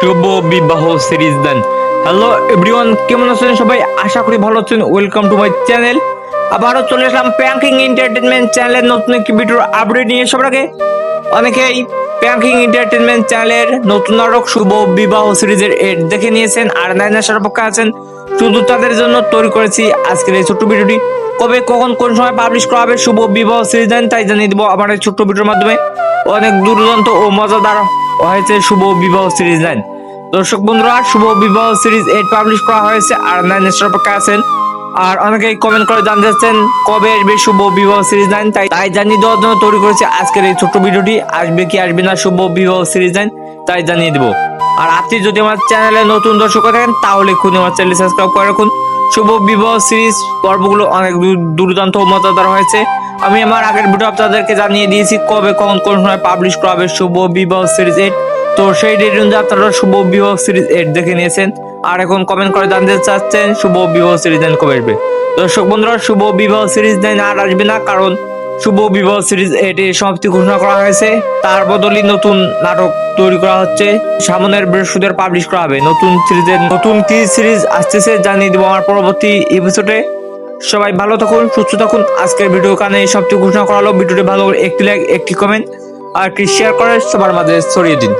শুভ বিবাহ সিরিজ দেন hello everyone কেমন আছেন সবাই? আশা করি ভালো আছেন। ওয়েলকাম টু মাই চ্যানেল আবারও চলে আসলাম প্যাঙ্কিং এন্টারটেনমেন্ট চ্যানেলের নতুন একটি ভিডিওর আপডেট নিয়ে সবার আগে। অনেকেই প্যাঙ্কিং এন্টারটেনমেন্ট চ্যানেলের নতুন নাটক শুভ বিবাহ সিরিজের এড দেখে নিয়েছেন, আর নাইন আসার পক্ষে আছেন। শুধু তাদের জন্য তৈরি করেছি আজকের এই ছোট্ট ভিডিওটি কবে, কখন, কোন সময় পাবলিশ করা হবে শুভ বিবাহ সিরিজ তাই জানিয়ে দেবো আমার এই ছোট্ট ভিডিওর মাধ্যমে। অনেক দুর্দান্ত ও মজাদার হয়েছে শুভ বিবাহ সিরিজ নাইন দর্শক বন্ধুরা, শুভ বিবাহ সিরিজ এইট পাবলিশ করা হয়েছে আর নাইন স্টার পক্ষে আছেন। আর অনেকেই কমেন্ট করে জানতে কবে আসবে শুভ বিবাহ সিরিজ নাইন তাই তাই জানিয়ে দেওয়ার জন্য তৈরি করেছে আজকের এই ছোট্ট ভিডিওটি। আসবে কি আসবে না শুভ বিবাহ সিরিজ নাইন তাই জানিয়ে দেবো। আর আপনি যদি আমার চ্যানেলে নতুন দর্শক থাকেন, তাহলে খুন আমার চ্যানেল সাবস্ক্রাইব করে রাখুন। শুভ বিবাহ সিরিজ পর্বগুলো অনেক দুর্দান্ত মজাদার হয়েছে। আমি আমার আগের ভিডিও আপনাদেরকে জানিয়ে দিয়েছি কবে, কখন, কোন সময় পাবলিশ করা হবে শুভ বিবাহ সিরিজ এইট তো সেই ডেট অনুযায়ী আপনারা শুভ বিবাহ সিরিজ এইট দেখে নিয়েছেন। আর এখন কমেন্ট করে জানতে চাচ্ছেন, শুভ বিবাহ সিরিজ নাইন কবে আসবে? দর্শক বন্ধুরা, শুভ বিবাহ সিরিজ নাইন আর আসবে না, কারণ শুভ বিবাহ সিরিজ এটি সমাপ্তি ঘোষণা করা হয়েছে। তার বদলে নতুন নাটক তৈরি করা হচ্ছে। সামনের বৃহস্পতিবার পাবলিশ করা হবে। নতুন সিরিজের নতুন কি সিরিজ আসতেছে জানিয়ে দেবো আমার পরবর্তী এপিসোডে সবাই ভালো থাকুন, সুস্থ থাকুন। আজকের ভিডিও কানে সবচেয়ে ঘোষণা করা হলো। ভিডিওটি ভালো একটি লাইক একটি কমেন্ট আর একটি শেয়ার করে সবার মাঝে ছড়িয়ে দিন।